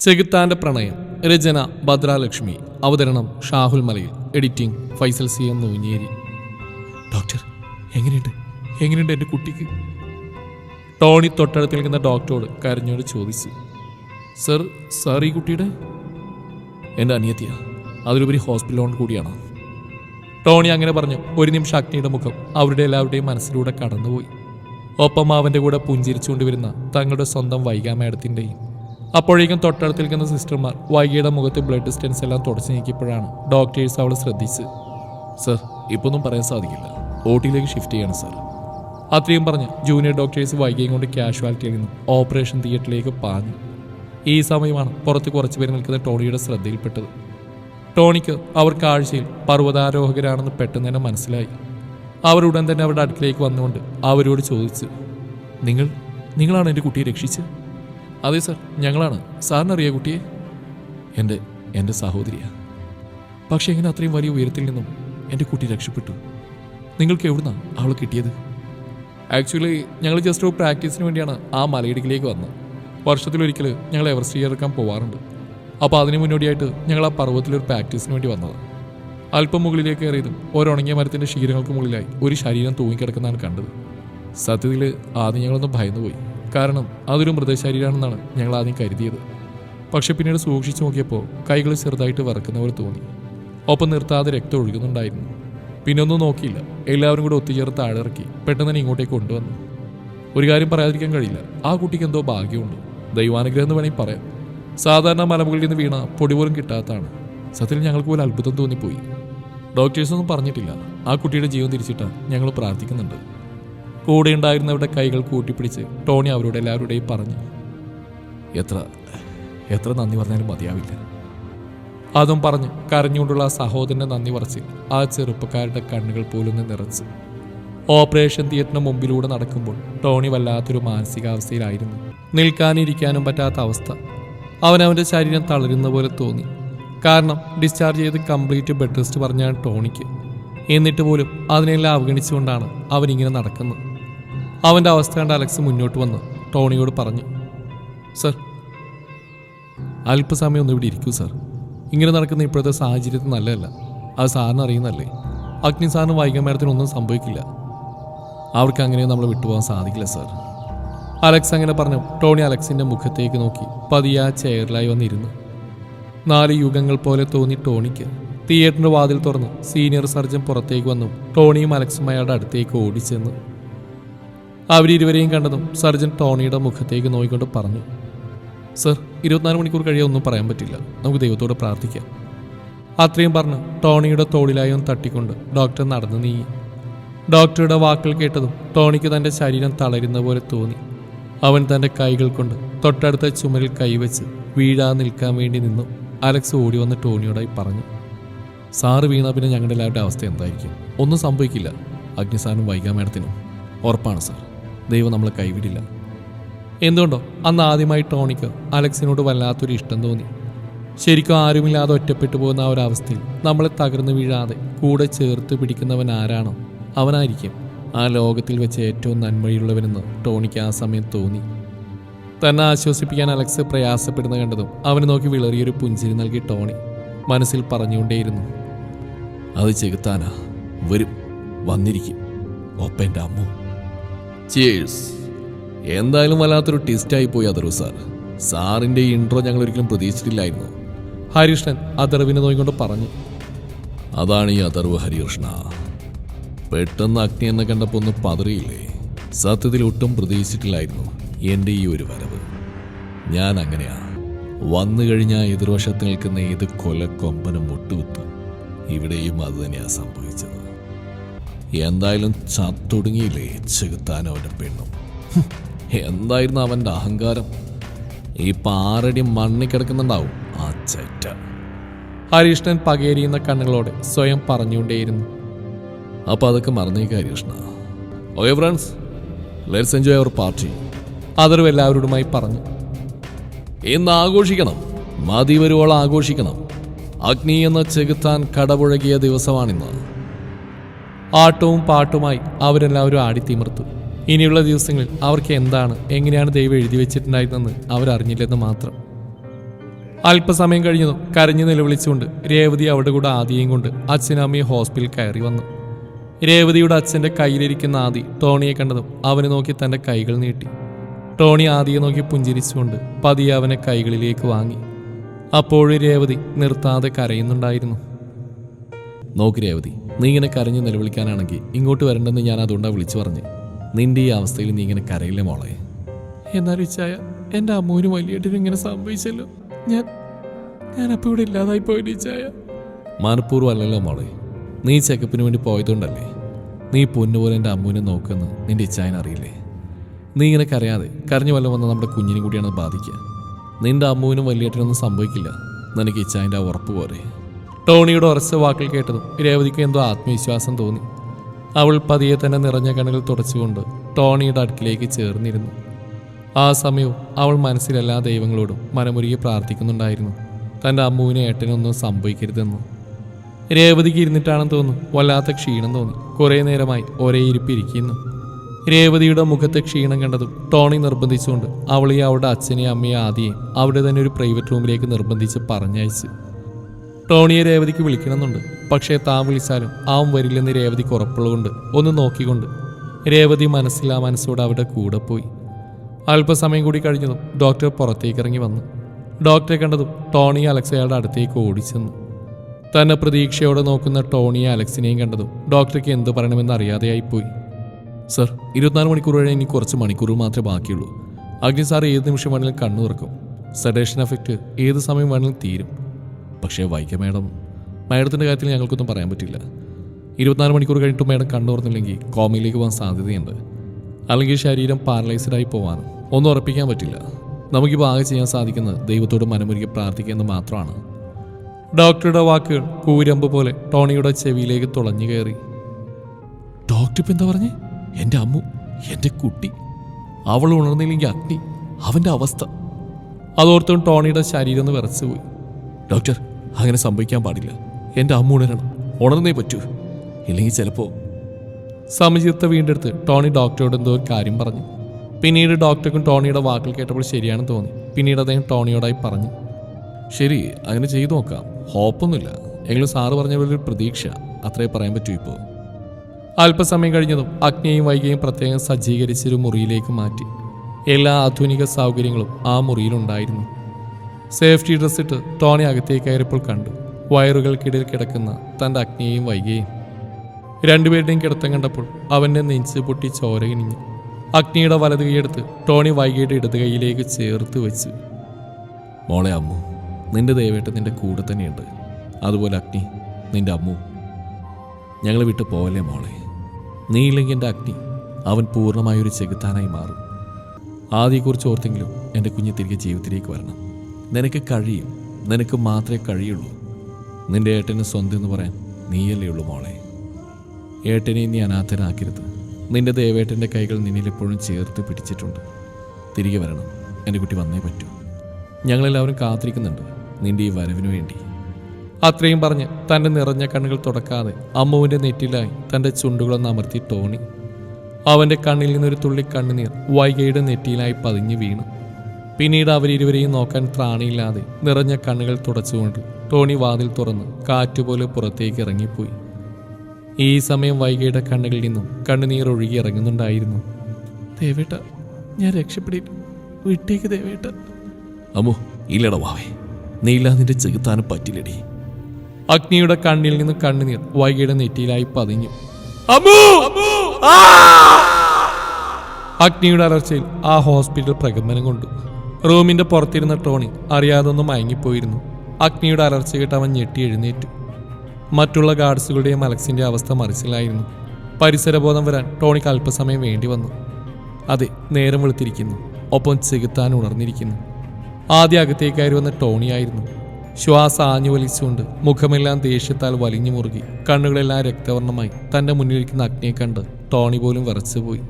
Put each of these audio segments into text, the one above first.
ചെകുത്താന്റെ പ്രണയം രചന ഭദ്രാലക്ഷ്മി അവതരണം Shahul Malayil editing Faisal C M Noonjeri. Doctor എങ്ങനെയുണ്ട്? എങ്ങനെയുണ്ട് എന്റെ കുട്ടിക്ക്? ടോണി തൊട്ടടുത്ത് നിൽക്കുന്ന ഡോക്ടറോട് കരഞ്ഞോട് ചോദിച്ചു സർ സാർ ഈ കുട്ടിയുടെ? എന്റെ അനിയത്തിയ. അതിലുപരി ഹോസ്പിറ്റലോൺ കൂടിയാണ്. ടോണി അങ്ങനെ പറഞ്ഞു. ഒരു നിമിഷം അഗ്നിയുടെ മുഖം അവരുടെ എല്ലാവരുടെയും മനസ്സിലൂടെ കടന്നുപോയി. ഒപ്പം അവന്റെ കൂടെ പുഞ്ചിരിച്ചുകൊണ്ട് വരുന്ന തങ്ങളുടെ സ്വന്തം വൈകാ മേഡത്തിന്റെയും അപ്പോഴേക്കും തൊട്ടടുത്ത് നിൽക്കുന്ന സിസ്റ്റർമാർ വൈകിയുടെ മുഖത്ത് ബ്ലഡ് ഡിസ്റ്റൻസ് എല്ലാം തുടച്ചു നീക്കിയപ്പോഴാണ് ഡോക്ടേഴ്സ് അവളെ ശ്രദ്ധിച്ച്. സർ ഇപ്പോൾ ഒന്നും പറയാൻ സാധിക്കില്ല. ഓട്ടിയിലേക്ക് ഷിഫ്റ്റ് ചെയ്യണം സർ അത്രയും പറഞ്ഞ് ജൂനിയർ ഡോക്ടേഴ്സ് വൈകിയും കൊണ്ട് കാഷ്വാലിറ്റിയിൽ നിന്നും ഓപ്പറേഷൻ തിയേറ്ററിലേക്ക് പാഞ്ഞു. ഈ സമയമാണ് പുറത്ത് കുറച്ച് പേര് നിൽക്കുന്ന ടോണിയുടെ ശ്രദ്ധയിൽപ്പെട്ടത്. ടോണിക്ക് അവർ കാഴ്ചയിൽ പർവതാരോഹകരാണെന്ന് പെട്ടെന്ന് തന്നെ മനസ്സിലായി. അവർ ഉടൻ തന്നെ അവരുടെ അടുക്കിലേക്ക് വന്നുകൊണ്ട് അവരോട് ചോദിച്ചു നിങ്ങൾ നിങ്ങളാണ് എന്റെ കുട്ടിയെ രക്ഷിച്ചത്? അതെ സർ ഞങ്ങളാണ്. സാറിനറിയ കുട്ടിയെ? എന്റെ എന്റെ സഹോദരിയാ. പക്ഷേ എങ്ങനെ അത്രയും വലിയ ഉയരത്തിൽ നിന്നും എന്റെ കുട്ടി രക്ഷപ്പെട്ടു. നിങ്ങൾക്ക് എവിടുന്നാണ് അവൾ കിട്ടിയത്? ആക്ച്വലി ഞങ്ങൾ ജസ്റ്റ് ഒരു പ്രാക്ടീസിന് വേണ്ടിയാണ് ആ മലയിടുക്കിലേക്ക് വന്നത്. വർഷത്തിലൊരിക്കൽ ഞങ്ങൾ എവറസ്റ്റ് ഇറക്കാൻ പോവാറുണ്ട്. അപ്പോൾ അതിന് മുന്നോടിയായിട്ട് ഞങ്ങൾ ആ പർവതത്തിലൊരു പ്രാക്ടീസിന് വേണ്ടി വന്നത്. അല്പം മുകളിലേക്ക് കയറിയതും ഒരുണങ്ങിയ മരത്തിന്റെ ശീലങ്ങൾക്ക് മുകളിലായി ഒരു ശരീരം തൂങ്ങിക്കിടക്കുന്നതാണ് കണ്ടത്. സത്യത്തിൽ ആദ്യം ഞങ്ങളൊന്ന് ഭയന്നുപോയി. കാരണം അതൊരു മൃതശരീരമാണെന്നാണ് ഞങ്ങൾ ആദ്യം കരുതിയത്. പക്ഷെ പിന്നീട് സൂക്ഷിച്ചു നോക്കിയപ്പോൾ കൈകൾ ചെറുതായിട്ട് വറക്കുന്ന പോലെ തോന്നി. ഒപ്പം നിർത്താതെ രക്തം ഒഴുകുന്നുണ്ടായിരുന്നു. പിന്നെ ഒന്നും നോക്കിയില്ല. എല്ലാവരും കൂടെ ഒത്തുചേർത്ത് താഴെയിറക്കി പെട്ടെന്ന് തന്നെ ഇങ്ങോട്ടേക്ക് കൊണ്ടുവന്നു. ഒരു കാര്യം പറയാതിരിക്കാൻ കഴിയില്ല. ആ കുട്ടിക്ക് എന്തോ ഭാഗ്യമുണ്ട്. ദൈവാനുഗ്രഹം എന്ന് വേണമെങ്കിൽ പറയാം. സാധാരണ മലമുകളിൽ നിന്ന് വീണ പൊടി പോലും കിട്ടാത്തതാണ്. സത്യത്തിൽ ഞങ്ങൾക്ക് പോലും അത്ഭുതം തോന്നിപ്പോയി. ഡോക്ടേഴ്സൊന്നും പറഞ്ഞിട്ടില്ല. ആ കുട്ടിയുടെ ജീവൻ തിരിച്ചിട്ടാണ് ഞങ്ങൾ പ്രാർത്ഥിക്കുന്നുണ്ട്. കൂടെ ഉണ്ടായിരുന്നവരുടെ കൈകൾ കൂട്ടിപ്പിടിച്ച് ടോണി അവരോട് എല്ലാവരുടെയും പറഞ്ഞു എത്ര എത്ര നന്ദി പറഞ്ഞാലും മതിയാവില്ല. അതും പറഞ്ഞ് കരഞ്ഞുകൊണ്ടുള്ള സഹോദരനെ നന്ദി പറച്ച് ആ ചെറുപ്പക്കാരുടെ കണ്ണുകൾ പോലൊന്ന് നിറച്ച്. ഓപ്പറേഷൻ തിയേറ്ററിന് മുമ്പിലൂടെ നടക്കുമ്പോൾ ടോണി വല്ലാത്തൊരു മാനസികാവസ്ഥയിലായിരുന്നു. നിൽക്കാനിരിക്കാനും പറ്റാത്ത അവസ്ഥ. അവനവന്റെ ശരീരം തളരുന്ന പോലെ തോന്നി. കാരണം ഡിസ്ചാർജ് ചെയ്ത് കംപ്ലീറ്റ് ബെഡ് റെസ്റ്റ് പറഞ്ഞാണ് ടോണിക്ക്. എന്നിട്ട് പോലും അതിനെല്ലാം അവഗണിച്ചുകൊണ്ടാണ് അവനിങ്ങനെ നടക്കുന്നത്. അവന്റെ അവസ്ഥ കണ്ട് അലക്സ് മുന്നോട്ട് വന്ന് ടോണിയോട് പറഞ്ഞു സർ അല്പസമയം ഒന്ന് ഇവിടെ ഇരിക്കൂ സർ. ഇങ്ങനെ നടക്കുന്ന ഇപ്പോഴത്തെ സാഹചര്യത്തിൽ നല്ലതല്ല. അത് സാറിന് അറിയുന്നല്ലേ അഗ്നി സാറിന് വൈകുന്നേരത്തിനൊന്നും സംഭവിക്കില്ല. അവർക്ക് അങ്ങനെ നമ്മളെ വിട്ടുപോകാൻ സാധിക്കില്ല സർ. അലക്സ് അങ്ങനെ പറഞ്ഞു ടോണി അലക്സിന്റെ മുഖത്തേക്ക് നോക്കി പതിയെ ചെയറിലായി വന്നിരുന്നു. നാല് യുഗങ്ങൾ പോലെ തോന്നി ടോണിക്ക്. തിയേറ്ററിന്റെ വാതിൽ തുറന്ന് സീനിയർ സർജൻ പുറത്തേക്ക് വന്നു ടോണിയും അലക്സും അയാളുടെ അടുത്തേക്ക് ഓടിച്ചെന്നു. അവരിരുവരെയും കണ്ടതും സർജൻ ടോണിയുടെ മുഖത്തേക്ക് നോക്കിക്കൊണ്ട് പറഞ്ഞു സർ ഇരുപത്തിനാല് മണിക്കൂർ കഴിയാൻ ഒന്നും പറയാൻ പറ്റില്ല. നമുക്ക് ദൈവത്തോട് പ്രാർത്ഥിക്കാം. അത്രയും പറഞ്ഞ് ടോണിയുടെ തോളിലായും തട്ടിക്കൊണ്ട് ഡോക്ടർ നടന്നു നീങ്ങി. ഡോക്ടറുടെ വാക്കുകൾ കേട്ടതും ടോണിക്ക് തന്റെ ശരീരം തളരുന്ന പോലെ തോന്നി. അവൻ തന്റെ കൈകൾ കൊണ്ട് തൊട്ടടുത്ത ചുമരിൽ കൈവച്ച് വീഴാ നിൽക്കാൻ വേണ്ടി നിന്നു. അലക്സ് ഓടി വന്ന് ടോണിയോടായി പറഞ്ഞു സാറ് വീണ പിന്നെ ഞങ്ങളുടെ എല്ലാവരുടെ അവസ്ഥ എന്തായിരിക്കും? ഒന്നും സംഭവിക്കില്ല. അഗ്നിസാനും വൈകാ മേഡത്തിനും. ഉറപ്പാണ് സാർ. ദൈവം നമ്മളെ കൈവിടില്ല. എന്തുകൊണ്ടോ? അന്ന് ആദ്യമായി ടോണിക്ക് അലക്സിനോട് വല്ലാത്തൊരു ഇഷ്ടം തോന്നി. ശരിക്കും ആരുമില്ലാതെ ഒറ്റപ്പെട്ടു പോകുന്ന ആ ഒരു അവസ്ഥയിൽ നമ്മളെ തകർന്നു വീഴാതെ കൂടെ ചേർത്ത് പിടിക്കുന്നവൻ ആരാണോ അവനായിരിക്കും ആ ലോകത്തിൽ വെച്ച് ഏറ്റവും നന്മയുള്ളവനെന്ന് ടോണിക്ക് ആ സമയം തോന്നി. തന്നെ ആശ്വസിപ്പിക്കാൻ അലക്സ് പ്രയാസപ്പെടുന്ന കണ്ടതും അവന് നോക്കി വിളറിയൊരു പുഞ്ചിരി നൽകി ടോണി മനസ്സിൽ പറഞ്ഞുകൊണ്ടേയിരുന്നു. അത് ചെകുത്താനാ. വരും. വന്നിരിക്കും. ഒപ്പന്റെ അമ്മു. ചേഴ്സ് എന്തായാലും വല്ലാത്തൊരു ടിസ്റ്റായി പോയി അതറു സാർ സാറിന്റെ ഈ ഇൻട്രോ ഞങ്ങൾ ഒരിക്കലും പ്രതീക്ഷിച്ചിട്ടില്ലായിരുന്നു. ഹരികൃഷ്ണൻ അതർവിനെ നോക്കിക്കൊണ്ട് പറഞ്ഞു. അതാണ് ഈ അതർവ് ഹരികൃഷ്ണ പെട്ടെന്ന് അഗ്നി എന്നെ കണ്ടപ്പോൾ ഒന്ന് പതറിയില്ലേ? സത്യത്തിൽ ഒട്ടും പ്രതീക്ഷിച്ചിട്ടില്ലായിരുന്നു എന്റെ ഈ ഒരു വരവ്. ഞാൻ അങ്ങനെയാ. വന്നു കഴിഞ്ഞാൽ എതിർവശത്ത് നിൽക്കുന്ന ഏത് കൊലക്കൊമ്പനും മുട്ടുകുത്തും. ഇവിടെയും അത് തന്നെയാണ് സംഭവിച്ചത്. എന്തായാലും ചത്തൊടുങ്ങിയില്ലേ ചെകുത്താനും അവന്റെ പെണ്ണും. എന്തായിരുന്നു അവന്റെ അഹങ്കാരം? ഈ പാറടി മണ്ണി കിടക്കുന്നുണ്ടാവും ആ ചെറ്റ. ഹരികൃഷ്ണൻ പകേരിയുന്ന കണ്ണുകളോടെ സ്വയം പറഞ്ഞുകൊണ്ടേയിരുന്നു. അപ്പൊ അതൊക്കെ മറന്നേക്ക Harikrishna okay friends let's enjoy our party അതൊരു എല്ലാവരോടുമായി പറഞ്ഞു. ഇന്ന് ആഘോഷിക്കണം. മതി വരുവോളം ആഘോഷിക്കണം. അഗ്നി എന്ന ചെകുത്താൻ കടപുഴകിയ ദിവസമാണിന്ന്. ആട്ടവും പാട്ടുമായി അവരെല്ലാവരും ആടിത്തിമിർത്തു. ഇനിയുള്ള ദിവസങ്ങളിൽ അവർക്ക് എന്താണ് എങ്ങനെയാണ് ദൈവം എഴുതി വെച്ചിട്ടുണ്ടായിരുന്നെന്ന് അവരറിഞ്ഞില്ലെന്ന് മാത്രം. അല്പസമയം കഴിഞ്ഞതും കരഞ്ഞു നിലവിളിച്ചുകൊണ്ട് രേവതി അവിടെ കൂടെ ആദിയെയും കൊണ്ട് അച്ഛനമ്മയെ ഹോസ്പിറ്റലിൽ കയറി വന്നു. രേവതിയുടെ അച്ഛന്റെ കയ്യിലിരിക്കുന്ന ആദി ടോണിയെ കണ്ടതും അവനെ നോക്കി തന്റെ കൈകൾ നീട്ടി. ടോണി ആദിയെ നോക്കി പുഞ്ചിരിച്ചുകൊണ്ട് പതിയെ അവനെ കൈകളിലേക്ക് വാങ്ങി. അപ്പോഴും രേവതി നിർത്താതെ കരയുന്നുണ്ടായിരുന്നു. നോക്ക് രേവതി നീ ഇങ്ങനെ കരഞ്ഞ് നിലവിളിക്കാനാണെങ്കിൽ ഇങ്ങോട്ട് വരണ്ടെന്ന് ഞാൻ അതുകൊണ്ടാണ് വിളിച്ചു പറഞ്ഞു. നിന്റെ ഈ അവസ്ഥയിൽ നീ ഇങ്ങനെ കരയില്ല മോളെ? എന്നാൽ ഇച്ചായ എന്റെ അമ്മൂനും വലിയേട്ടനും ഇങ്ങനെ സംഭവിച്ചല്ലോ. ഞാൻ ഞാൻ അപ്പോൾ ഇവിടെ ഇല്ലാതായി പോയിട്ട് ഇച്ചായ മനഃപൂർവം അല്ലല്ലോ മോളെ. നീ ചെക്കപ്പിന് വേണ്ടി പോയതുകൊണ്ടല്ലേ? നീ പൊന്നുപോലെ എന്റെ അമ്മൂനെ നോക്കുമെന്ന് നിന്റെ ഇച്ചായൻ അറിയില്ലേ? നീ ഇങ്ങനെ കരയാതെ കരഞ്ഞു വല്ല വന്ന നമ്മുടെ കുഞ്ഞിനും കൂടിയാണ് ബാധിക്കുക. നിന്റെ അമ്മുവിനും വലിയേട്ടനൊന്നും സംഭവിക്കില്ല. നിനക്ക് ഇച്ചായന്റെ ആ ഉറപ്പ് പോരെ. ടോണിയുടെ ഉറച്ച വാക്കിൽ കേട്ടതും രേവതിക്ക് എന്തോ ആത്മവിശ്വാസം തോന്നി. അവൾ പതിയെ തന്നെ നിറഞ്ഞ കണ്ണുകൾ തുടച്ചുകൊണ്ട് ടോണിയുടെ അടുക്കിലേക്ക് ചേർന്നിരുന്നു. ആ സമയവും അവൾ മനസ്സിലെല്ലാ ദൈവങ്ങളോടും മനമുരുകി പ്രാർത്ഥിക്കുന്നുണ്ടായിരുന്നു. തന്റെ അമ്മുവിനെ ഏട്ടനൊന്നും സംഭവിക്കരുതെന്ന്. രേവതിക്ക് ഇരുന്നിട്ടാണെന്ന് തോന്നുന്നു. വല്ലാത്ത ക്ഷീണം തോന്നി. കുറേ നേരമായി ഒരേ ഇരിപ്പിരിക്കുന്നു രേവതിയുടെ മുഖത്തെ ക്ഷീണം കണ്ടതും ടോണി നിർബന്ധിച്ചുകൊണ്ട് അവളെ അവളുടെ അച്ഛനെയും അമ്മയെ ആദ്യം അവിടെ തന്നെ ഒരു പ്രൈവറ്റ് റൂമിലേക്ക് നിർബന്ധിച്ച് പറഞ്ഞയച്ചു. ടോണിയെ രേവതിക്ക് വിളിക്കണമെന്നുണ്ട്. പക്ഷേ താൻ വിളിച്ചാലും അവൻ വരില്ലെന്ന് രേവതിക്ക് ഉറപ്പുള്ളതുകൊണ്ട് ഒന്ന് നോക്കിക്കൊണ്ട് രേവതി മനസ്സിലാ മനസ്സോടെ അവിടെ കൂടെ പോയി. അല്പസമയം കൂടി കഴിഞ്ഞതും ഡോക്ടർ പുറത്തേക്ക് ഇറങ്ങി വന്നു. ഡോക്ടറെ കണ്ടതും ടോണി അലക്സയുടെ അടുത്തേക്ക് ഓടിച്ചെന്നു. തന്നെ പ്രതീക്ഷയോടെ നോക്കുന്ന ടോണിയെ അലക്സിനെയും കണ്ടതും ഡോക്ടർക്ക് എന്ത് പറയണമെന്ന് അറിയാതെയായിപ്പോയി സർ ഇരുപത്തിനാല് മണിക്കൂർ വരെ ഇനി കുറച്ച് മണിക്കൂർ മാത്രമേ ബാക്കിയുള്ളൂ. അഗ്നി സാർ ഏത് നിമിഷം വേണമെങ്കിലും കണ്ണു തുറക്കും സഡേഷൻ എഫക്റ്റ് ഏത് സമയം വേണമെങ്കിലും തീരും. പക്ഷേ വൈക്ക മാഡം മാഡത്തിന്റെ കാര്യത്തിൽ ഞങ്ങൾക്കൊന്നും പറയാൻ പറ്റില്ല. ഇരുപത്തിനാല് മണിക്കൂർ കഴിഞ്ഞിട്ട് മാഡം കണ്ണു തുറന്നില്ലെങ്കിൽ കോമയിലേക്ക് പോകാൻ സാധ്യതയുണ്ട്. അല്ലെങ്കിൽ ശരീരം പാരലൈസ്ഡായി പോവാനും ഒന്നും ഉറപ്പിക്കാൻ പറ്റില്ല. നമുക്കിപ്പോൾ ആകെ ചെയ്യാൻ സാധിക്കുന്നത് ദൈവത്തോട് മനമുരുകി പ്രാർത്ഥിക്കുക എന്ന് മാത്രമാണ്. ഡോക്ടറുടെ വാക്കുകൾ കൂരമ്പ് പോലെ ടോണിയുടെ ചെവിയിലേക്ക് തുളഞ്ഞു കയറി. ഡോക്ടർ ഇപ്പം എന്താ പറഞ്ഞേ? എന്റെ അമ്മു എന്റെ കുട്ടി. അവൾ ഉണർന്നില്ലെങ്കിൽ അഗ്നി അവന്റെ അവസ്ഥ. അതോർത്തും ടോണിയുടെ ശരീരം ഒന്ന് വിറച്ചുപോയി. ഡോക്ടർ അങ്ങനെ സംഭവിക്കാൻ പാടില്ല. എന്റെ അമ്മ ഉണരണം. ഉണർന്നേ പറ്റൂ. ഇല്ലെങ്കിൽ ചിലപ്പോൾ സമചിത്തെ വീണ്ടെടുത്ത് ടോണി ഡോക്ടറോട് എന്തോ ഒരു കാര്യം പറഞ്ഞു. പിന്നീട് ഡോക്ടർക്കും ടോണിയുടെ വാക്കുകൾ കേട്ടപ്പോൾ ശരിയാണെന്ന് തോന്നി. പിന്നീട് അദ്ദേഹം ടോണിയോടായി പറഞ്ഞു ശരി അങ്ങനെ ചെയ്തു നോക്കാം. ഹോപ്പൊന്നുമില്ല. എങ്കിലും സാറ് പറഞ്ഞ പോലെ ഒരു പ്രതീക്ഷ. അത്രേ പറയാൻ പറ്റൂ ഇപ്പോൾ അല്പസമയം കഴിഞ്ഞതും അഗ്നിയും വൈകിയും പ്രത്യേകം സജ്ജീകരിച്ചൊരു മുറിയിലേക്ക് മാറ്റി. എല്ലാ ആധുനിക സൗകര്യങ്ങളും ആ മുറിയിലുണ്ടായിരുന്നു. സേഫ്റ്റി ഡ്രസ് ഇട്ട് ടോണി അകത്തേക്ക് കയറിയപ്പോൾ കണ്ടു. വയറുകൾക്കിടയിൽ കിടക്കുന്ന തന്റെ അഗ്നിയെയും വൈകിയെയും. രണ്ടുപേരുടെയും കിടത്തം കണ്ടപ്പോൾ അവന്റെ നെഞ്ച് പൊട്ടി ചോര ഇണിഞ്ഞു അഗ്നിയുടെ വലത് കൈയെടുത്ത് ടോണി വൈകിയുടെ ഇടത് കൈയിലേക്ക് ചേർത്ത് വെച്ചു. മോളെ അമ്മു നിന്റെ ദയവേട്ട നിന്റെ കൂടെ തന്നെയുണ്ട്. അതുപോലെ അഗ്നി നിന്റെ അമ്മു. ഞങ്ങൾ വിട്ടു പോവല്ലേ മോളെ? നീ ഇല്ലെങ്കിൽ എന്റെ അഗ്നി അവൻ പൂർണമായൊരു ചെകുത്താനായി മാറും. ആദ്യയെക്കുറിച്ച് ഓർത്തെങ്കിലും എന്റെ കുഞ്ഞ് തിരികെ ജീവിതത്തിലേക്ക് വരണം. നിനക്ക് കഴിയും. നിനക്ക് മാത്രമേ കഴിയുള്ളൂ. നിന്റെ ഏട്ടന് സ്വന്തം എന്ന് പറയാൻ നീയല്ലേ ഉള്ളൂ മോളെ. ഏട്ടനെ നീ അനാഥനാക്കരുത്. നിന്റെ ദേവേട്ടന്റെ കൈകൾ നിന്നിൽ എപ്പോഴും ചേർത്ത് പിടിച്ചിട്ടുണ്ട്. തിരികെ വരണം. എന്റെ കുട്ടി വന്നേ പറ്റൂ. ഞങ്ങളെല്ലാവരും കാത്തിരിക്കുന്നുണ്ട്. നിന്റെ ഈ വരവിനു വേണ്ടി. അത്രയും പറഞ്ഞ് തന്റെ നിറഞ്ഞ കണ്ണുകൾ തുടക്കാതെ അമ്മുവിന്റെ നെറ്റിലായി തന്റെ ചുണ്ടുകളൊന്ന് അമർത്തി ടോണി. അവന്റെ കണ്ണിൽ നിന്നൊരു തുള്ളി കണ്ണുനീർ വൈകയുടെ നെറ്റിയിലായി പതിഞ്ഞു വീണു. പിന്നീട് അവരിരുവരെയും നോക്കാൻ ത്രാണിയില്ലാതെ നിറഞ്ഞ കണ്ണുകൾ തുടച്ചുകൊണ്ട് ടോണി വാതിൽ തുറന്ന് കാറ്റുപോലെ പുറത്തേക്ക് ഇറങ്ങിപ്പോയി. ഈ സമയം വൈകിയുടെ കണ്ണുകളിൽ നിന്നും കണ്ണുനീർ ഒഴുകി ഇറങ്ങുന്നുണ്ടായിരുന്നു. ദേവേട്ട ഞാൻ രക്ഷപ്പെട്ടിട്ട് വിട്ടേക്ക് ദേവേട്ട. അമ്മോ ഇല്ലട വാവേ. നീ ഇല്ലാതെ നിന്റെ ചെകുത്താനും പറ്റില്ലടി. അഗ്നിയുടെ കണ്ണിൽ നിന്ന് കണ്ണുനീർ വൈകിയുടെ നെറ്റിയിലായി പതിഞ്ഞു. അഗ്നിയുടെ അലർച്ചയിൽ ആ ഹോസ്പിറ്റൽ പ്രകമ്പനം കൊണ്ടു. റൂമിന്റെ പുറത്തിരുന്ന ടോണി അറിയാതെ ഒന്ന് മയങ്ങിപ്പോയിരുന്നു അഗ്നിയുടെ അലർച്ച കേട്ട് അവൻ ഞെട്ടി എഴുന്നേറ്റു. മറ്റുള്ള ഗാർഡ്സുകളുടെയും അലക്സിന്റെ അവസ്ഥ മറിച്ചിലായിരുന്നു. പരിസരബോധം വരാൻ ടോണിക്ക് അല്പസമയം വേണ്ടി വന്നു. അതെ നേരം വെളുത്തിരിക്കുന്നു. ഒപ്പം ചെകുത്താൻ ഉണർന്നിരിക്കുന്നു. ആദ്യ അകത്തേക്ക് കയറി വന്ന ടോണിയായിരുന്നു ശ്വാസ ആഞ്ഞു വലിച്ചുകൊണ്ട് മുഖമെല്ലാം ദേഷ്യത്താൽ വലിഞ്ഞു മുറുകി. കണ്ണുകളെല്ലാം രക്തവർണമായി. തന്റെ മുന്നിലിരിക്കുന്ന അഗ്നിയെ കണ്ട് ടോണി പോലും വിറച്ചുപോയി.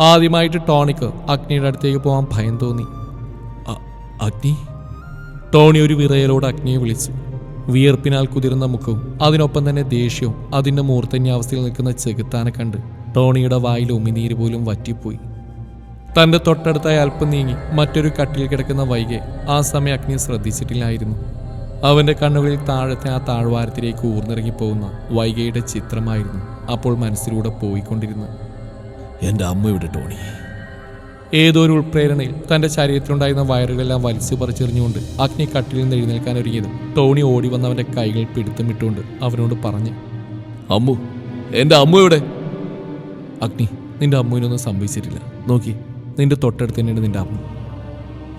ആദ്യമായിട്ട് ടോണിക്ക് അഗ്നിയുടെ അടുത്തേക്ക് പോകാൻ ഭയം തോന്നി. "അ- അഗ്നി. ടോണി ഒരു വിറയലോട് അഗ്നിയെ വിളിച്ചു. വിയർപ്പിനാൽ കുതിർന്ന മുഖവും അതിനൊപ്പം തന്നെ ദേഷ്യവും അതിന്റെ മൂർധന്യാവസ്ഥയിൽ നിൽക്കുന്ന ചെകുത്താനെ കണ്ട് ടോണിയുടെ വായിൽ ഉമിനീര് പോലും വറ്റിപ്പോയി. തന്റെ തൊട്ടടുത്തായി അല്പം നീങ്ങി മറ്റൊരു കട്ടിൽ കിടക്കുന്ന വൈകെ ആ സമയം അഗ്നി ശ്രദ്ധിച്ചിട്ടില്ലായിരുന്നു. അവന്റെ കണ്ണുകളിൽ താഴത്തെ ആ താഴ്വാരത്തിലേക്ക് ഊർന്നിറങ്ങിപ്പോകുന്ന വൈകയുടെ ചിത്രമായിരുന്നു അപ്പോൾ മനസ്സിലൂടെ പോയിക്കൊണ്ടിരുന്നത്. എന്റെ അമ്മയുടെ ടോണി? ഏതോ ഒരു ഉൾപ്രേരണയിൽ തന്റെ ശരീരത്തിലുണ്ടായിരുന്ന വയറുകളെല്ലാം വലിച്ചു പറിച്ചെറിഞ്ഞുകൊണ്ട് അഗ്നി കട്ടിൽ നിന്ന് എഴുന്നേൽക്കാൻ ഒരുങ്ങിയതും. ടോണി ഓടി വന്നവന്റെ കൈകൾ പിടുത്തമിട്ടുകൊണ്ട് അവനോട് പറഞ്ഞു അമ്മു എന്റെ എവിടെ? അഗ്നി നിന്റെ അമ്മുവിനൊന്നും സംഭവിച്ചിട്ടില്ല. നോക്കി നിന്റെ തൊട്ടടുത്ത് തന്നെയാണ് നിന്റെ അമ്മ.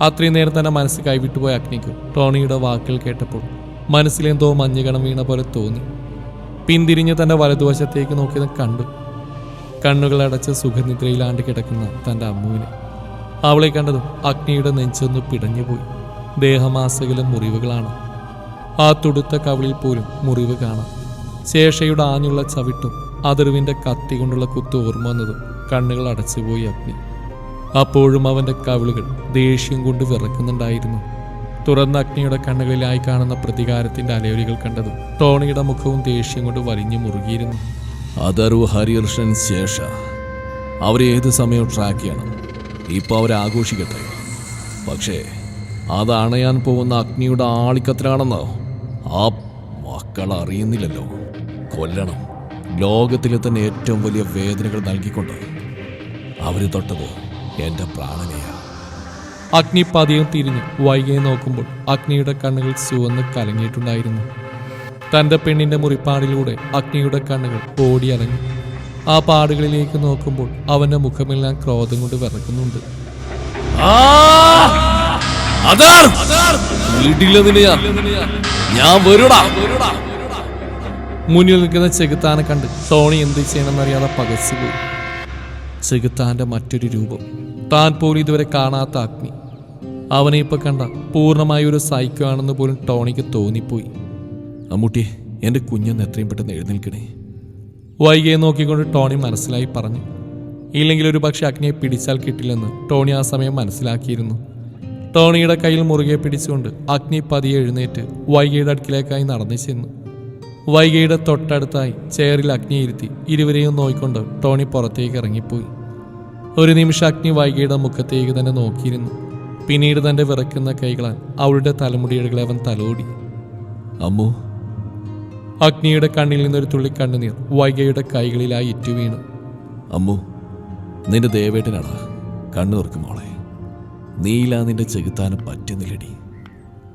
അത്രയും നേരം തന്നെ മനസ്സ് കൈവിട്ടുപോയ അഗ്നിക്ക് ടോണിയുടെ വാക്കുകൾ കേട്ടപ്പോൾ മനസ്സിലെന്തോ മഞ്ഞുകണം വീണ പോലെ തോന്നി. പിന്തിരിഞ്ഞ് തന്റെ വലതുവശത്തേക്ക് നോക്കിയത് കണ്ടു. കണ്ണുകൾ അടച്ച് സുഖനിദ്രയിലാണ്ട് കിടക്കുന്ന തന്റെ അമ്മുവിനെ. അവളെ കണ്ടതും അഗ്നിയുടെ നെഞ്ചൊന്ന് പിടഞ്ഞുപോയി. ദേഹമാസകലും മുറിവുകളാണ്. ആ തുടുത്ത കവളിൽ പോലും മുറിവ് കാണാം. ശേഷയുടെ ആഞ്ഞുള്ള ചവിട്ടും അതിർവിന്റെ കത്തി കൊണ്ടുള്ള കുത്ത് ഓർമ്മ വന്നതും കണ്ണുകൾ അടച്ചുപോയി അഗ്നി. അപ്പോഴും അവന്റെ കവിളുകൾ ദേഷ്യം കൊണ്ട് വിറക്കുന്നുണ്ടായിരുന്നു. തുറന്ന അഗ്നിയുടെ കണ്ണുകളിലായി കാണുന്ന പ്രതികാരത്തിന്റെ അലയൊലികൾ കണ്ടതും ടോണിയുടെ മുഖവും ദേഷ്യം കൊണ്ട് വലിഞ്ഞു മുറുകിയിരുന്നു. അതർവ് ഹരികൃഷ്ണൻ ശേഷ. അവരെ സമയവും ട്രാക്ക് ചെയ്യണം. ഇപ്പോൾ അവരാഘോഷിക്കട്ടെ പക്ഷേ അത് അണയാൻ പോകുന്ന അഗ്നിയുടെ ആളിക്കത്തിലാണെന്ന് ആ മക്കൾ അറിയുന്നില്ലല്ലോ. കൊല്ലണം. ലോകത്തിലെ തന്നെ ഏറ്റവും വലിയ വേദനകൾ നൽകിക്കൊണ്ട് അവർ തൊട്ടത് എന്റെ പ്രാണനെയാ. അഗ്നി പതിയും തിരിഞ്ഞ് വൈകിയെ നോക്കുമ്പോൾ അഗ്നിയുടെ കണ്ണുകൾ ചുവന്ന് കലങ്ങിയിട്ടുണ്ടായിരുന്നു. തന്റെ പെണ്ണിന്റെ മുറിപ്പാടിലൂടെ അഗ്നിയുടെ കണ്ണുകൾ ഓടി അലഞ്ഞു ആ പാടുകളിലേക്ക് നോക്കുമ്പോൾ അവന്റെ മുഖമെല്ലാം ക്രോധം കൊണ്ട് വിറക്കുന്നുണ്ട്. ഞാൻ വരൂടാ. മുന്നിൽ നിൽക്കുന്ന ചെകുത്താനെ കണ്ട് ടോണി എന്ത് ചെയ്യണമെന്നറിയാതെ പകച്ചുപോയി. ചെകുത്താന്റെ മറ്റൊരു രൂപം. താൻ പോലും ഇതുവരെ കാണാത്ത അഗ്നി. അവനെ ഇപ്പൊ കണ്ട പൂർണമായ ഒരു സൈക്കോ ആണെന്ന് പോലും ടോണിക്ക് തോന്നിപ്പോയി. അമ്മൂട്ടിയെ എന്റെ കുഞ്ഞൊന്ന് എത്രയും പെട്ടെന്ന് എഴുന്നേൽക്കണേ. വൈകിയെ നോക്കിക്കൊണ്ട് ടോണി മനസ്സിലായി പറഞ്ഞു ഇല്ലെങ്കിൽ ഒരു പക്ഷെ അഗ്നിയെ പിടിച്ചാൽ കിട്ടില്ലെന്ന് ടോണി ആ സമയം മനസ്സിലാക്കിയിരുന്നു. ടോണിയുടെ കയ്യിൽ മുറുകെ പിടിച്ചുകൊണ്ട് അഗ്നി പതിയെ എഴുന്നേറ്റ് വൈകിയുടെ അടുക്കിലേക്കായി നടന്നു ചെന്നു. വൈകിയുടെ തൊട്ടടുത്തായി ചെയറിൽ അഗ്നി ഇരുത്തി ഇരുവരെയും നോക്കിക്കൊണ്ട് ടോണി പുറത്തേക്ക് ഇറങ്ങിപ്പോയി. ഒരു നിമിഷം അഗ്നി വൈകിയുടെ മുഖത്തേക്ക് തന്നെ നോക്കിയിരുന്നു. പിന്നീട് തന്റെ വിറക്കുന്ന കൈകളാൽ അവളുടെ തലമുടിയിഴകളെ അവൻ തലോടി. അമ്മു അഗ്നിയുടെ കണ്ണിൽ നിന്നൊരു തുള്ളി കണ്ണുനീർ വൈകയുടെ കൈകളിലായി ഇറ്റു വീണു. അമ്മു നിന്റെ ദേവേട്ടനാണ്. കണ്ണു തുറക്കും മോളെ. നീലാ നിന്റെ ചെകുത്താനും പറ്റുന്നില്ലടി.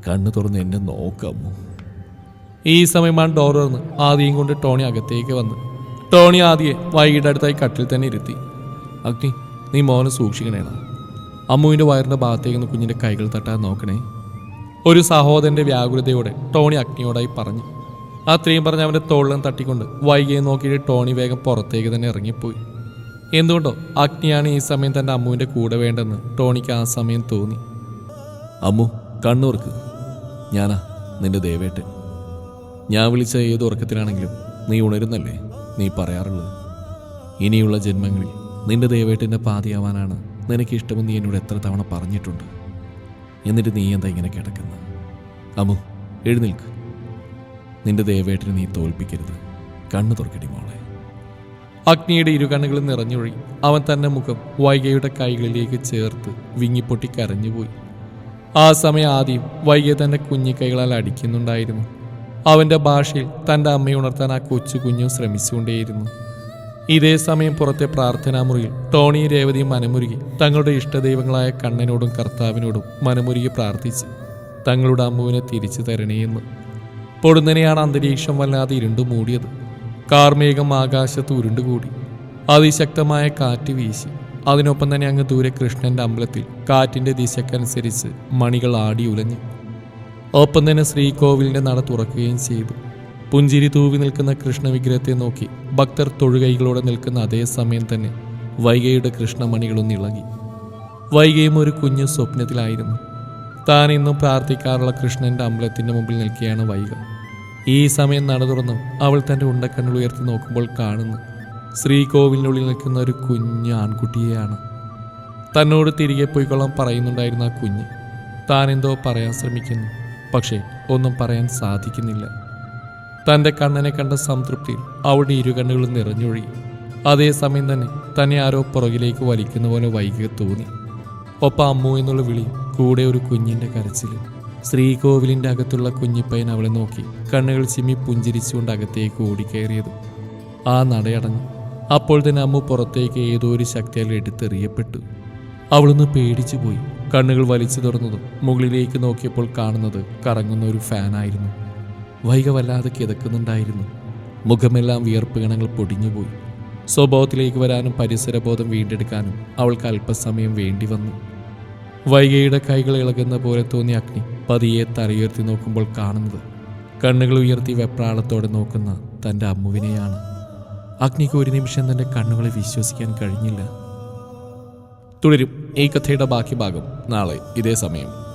കണ്ണു തുറന്ന് എന്നെ നോക്കമ്മു ഈ സമയമാണ് ഡോർ തുറന്ന് ആദ്യം കൊണ്ട് ടോണി അകത്തേക്ക് വന്ന്. ടോണി ആദിയെ വൈകിട്ട് അടുത്തായി കട്ടിൽ തന്നെ ഇരുത്തി. അഗ്നി നീ മോനെ സൂക്ഷിക്കണേടാ അമ്മുവിന്റെ വയറിന്റെ ഭാഗത്തേക്ക് നിന്ന് കുഞ്ഞിന്റെ കൈകൾ തട്ടാൻ നോക്കണേ. ഒരു സഹോദരന്റെ വ്യാകുലതയോടെ ടോണി അഗ്നിയോടായി പറഞ്ഞു. അത്രയും പറഞ്ഞ് അവന്റെ തോളിലും തട്ടിക്കൊണ്ട് വൈകിയെ നോക്കിയിട്ട് ടോണി വേഗം പുറത്തേക്ക് തന്നെ ഇറങ്ങിപ്പോയി. എന്തുകൊണ്ടോ അഗ്നിയാണ് ഈ സമയം തന്റെ അമ്മുവിന്റെ കൂടെ വേണ്ടെന്ന് ടോണിക്ക് ആ സമയം തോന്നി. അമ്മു കണ്ണൂർക്ക്. ഞാനാ നിന്റെ ദേവേട്ടൻ. ഞാൻ വിളിച്ച ഏത് ഉറക്കത്തിലാണെങ്കിലും നീ ഉണരുന്നല്ലേ നീ പറയാറുള്ളത്? ഇനിയുള്ള ജന്മങ്ങളിൽ നിന്റെ ദേവേട്ടന്റെ പാതിയാവാനാണ് നിനക്ക് ഇഷ്ടമെന്ന് നീ എന്നോട് എത്ര തവണ പറഞ്ഞിട്ടുണ്ട്. എന്നിട്ട് നീ എന്താ ഇങ്ങനെ കിടക്കുന്നത് അമ്മു എഴുന്നേൽക്ക്. നിന്റെ ദേവേട്ടനെ നീ തോൽപ്പിക്കരുത്. കണ്ണു തുറക്കടി മോളെ. അഗ്നിയുടെ ഇരുകണ്ണുകളും നിറഞ്ഞൊഴി അവൻ തന്റെ മുഖം വൈകയുടെ കൈകളിലേക്ക് ചേർത്ത് വിങ്ങിപ്പൊട്ടി കരഞ്ഞുപോയി. ആ സമയം ആദ്യം വൈകിയെ തന്റെ കുഞ്ഞു കൈകളാൽ അടിക്കുന്നുണ്ടായിരുന്നു. അവന്റെ ഭാഷയിൽ തന്റെ അമ്മയെ ഉണർത്താൻ ആ കൊച്ചു കുഞ്ഞു ശ്രമിച്ചുകൊണ്ടേയിരുന്നു. ഇതേ സമയം പുറത്തെ പ്രാർത്ഥനാ മുറിയിൽ ടോണി രേവതിയും മനമുരുകി തങ്ങളുടെ ഇഷ്ടദൈവങ്ങളായ കണ്ണനോടും കർത്താവിനോടും മനമുരുകി പ്രാർത്ഥിച്ച് തങ്ങളുടെ അമ്മുവിനെ തിരിച്ചു തരണേയെന്ന് പൊടുന്നനെയാണ് അന്തരീക്ഷം വല്ലാതെ ഇരുണ്ടു മൂടിയത്. കാർമേഘം ആകാശത്ത് ഉരുണ്ടുകൂടി. അതിശക്തമായ കാറ്റ് വീശി. അതിനൊപ്പം തന്നെ അങ്ങ് ദൂരെ കൃഷ്ണന്റെ അമ്പലത്തിൽ കാറ്റിന്റെ ദിശക്കനുസരിച്ച് മണികൾ ആടി ഉലഞ്ഞു. ഒപ്പം തന്നെ ശ്രീകോവിലിന്റെ നട തുറക്കുകയും ചെയ്തു. പുഞ്ചിരി തൂവി നിൽക്കുന്ന കൃഷ്ണവിഗ്രഹത്തെ നോക്കി ഭക്തർ തൊഴുകൈകളോടെ നിൽക്കുന്ന അതേ സമയം തന്നെ വൈകയുടെ കൃഷ്ണമണികളൊന്നിളകി വൈകയും ഒരു കുഞ്ഞു സ്വപ്നത്തിലായിരുന്നു. താൻ ഇന്നും പ്രാർത്ഥിക്കാറുള്ള കൃഷ്ണന്റെ അമ്പലത്തിന്റെ മുമ്പിൽ നിൽക്കുകയാണ് വൈക. ഈ സമയം നട തുറന്നു അവൾ തന്റെ ഉണ്ടക്കണ്ണുകൾ ഉയർത്തി നോക്കുമ്പോൾ കാണുന്നു. ശ്രീകോവിലിനുള്ളിൽ നിൽക്കുന്ന ഒരു കുഞ്ഞ് ആൺകുട്ടിയെയാണ്. തന്നോട് തിരികെ പോയിക്കൊള്ളാൻ പറയുന്നുണ്ടായിരുന്ന ആ കുഞ്ഞ്. താൻ എന്തോ പറയാൻ ശ്രമിക്കുന്നു. പക്ഷേ ഒന്നും പറയാൻ സാധിക്കുന്നില്ല. തന്റെ കണ്ണനെ കണ്ട സംതൃപ്തിയിൽ അവളുടെ ഇരുകണ്ണുകളും നിറഞ്ഞൊഴി അതേസമയം തന്നെ തന്നെ ആരോ പുറകിലേക്ക് വലിക്കുന്ന പോലെ വൈകി തോന്നി. ഒപ്പം അമ്മു എന്നുള്ള വിളി കൂടെ ഒരു കുഞ്ഞിന്റെ കരച്ചിൽ ശ്രീകോവിലിന്റെ അകത്തുള്ള കുഞ്ഞിപ്പയ്യൻ അവളെ നോക്കി കണ്ണുകൾ ചിമ്മി പുഞ്ചിരിച്ചുകൊണ്ട് അകത്തേക്ക് ഓടിക്കയറിയത്. ആ നടയടഞ്ഞു. അപ്പോൾ തന്നെ അമ്മു പുറത്തേക്ക് ഏതോ ഒരു ശക്തിയാൽ എടുത്തെറിയപ്പെട്ടു. അവളൊന്ന് പേടിച്ചു പോയി. കണ്ണുകൾ വലിച്ചു തുറന്നതും മുകളിലേക്ക് നോക്കിയപ്പോൾ കാണുന്നത് കറങ്ങുന്ന ഒരു ഫാനായിരുന്നു. വൈക വല്ലാതെ കിതക്കുന്നുണ്ടായിരുന്നു. മുഖമെല്ലാം വിയർപ്പ് ഗണങ്ങൾ പൊടിഞ്ഞുപോയി സ്വഭാവത്തിലേക്ക് വരാനും പരിസരബോധം വീണ്ടെടുക്കാനും അവൾക്ക് അല്പസമയം വേണ്ടി വന്നു. വൈകയുടെ കൈകൾ ഇളകുന്ന പോലെ തോന്നിയ അഗ്നി പതിയെ തലയുയർത്തി നോക്കുമ്പോൾ കാണുന്നത്. കണ്ണുകൾ ഉയർത്തി വെപ്രാളത്തോടെ നോക്കുന്ന തന്റെ അമ്മുവിനെയാണ്. അഗ്നിക്ക് ഒരു നിമിഷം തന്റെ കണ്ണുകളെ വിശ്വസിക്കാൻ കഴിഞ്ഞില്ല. തുടരും. ഈ കഥയുടെ ബാക്കി ഭാഗം നാളെ ഇതേ സമയം.